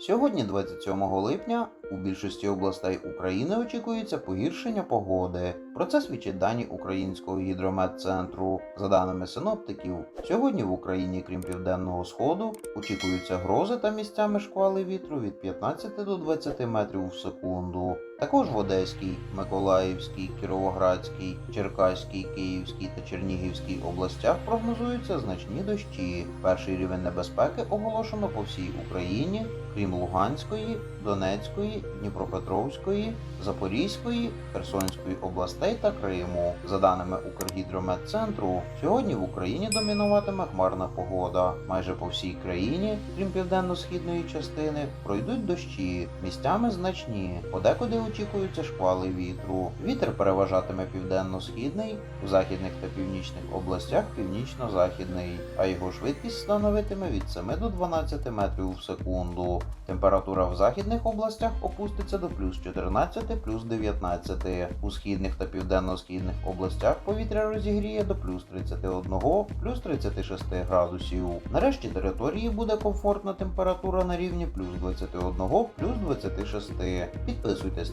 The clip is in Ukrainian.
Сьогодні, 27 липня, у більшості областей України очікується погіршення погоди. Про це свідчать дані Українського гідрометцентру. За даними синоптиків, сьогодні в Україні, крім південного сходу, очікуються грози та місцями шквали вітру від 15 до 20 метрів в секунду. Також в Одеській, Миколаївській, Кіровоградській, Черкаській, Київській та Чернігівській областях прогнозуються значні дощі. Перший рівень небезпеки оголошено по всій Україні, крім Луганської, Донецької, Дніпропетровської, Запорізької, Херсонської областей та Криму. За даними Укргідрометцентру, сьогодні в Україні домінуватиме хмарна погода. Майже по всій країні, крім південно-східної частини, пройдуть дощі, місцями значні. Подекуди очікуються шквали вітру. Вітер переважатиме південно-східний, в західних та північних областях північно-західний, а його швидкість становитиме від 7 до 12 метрів в секунду. Температура в західних областях опуститься до плюс 14, плюс 19. У східних та південно-східних областях повітря розігріє до плюс 31, плюс 36 градусів. Нарешті території буде комфортна температура на рівні плюс 21, плюс 26. Підписуйтесь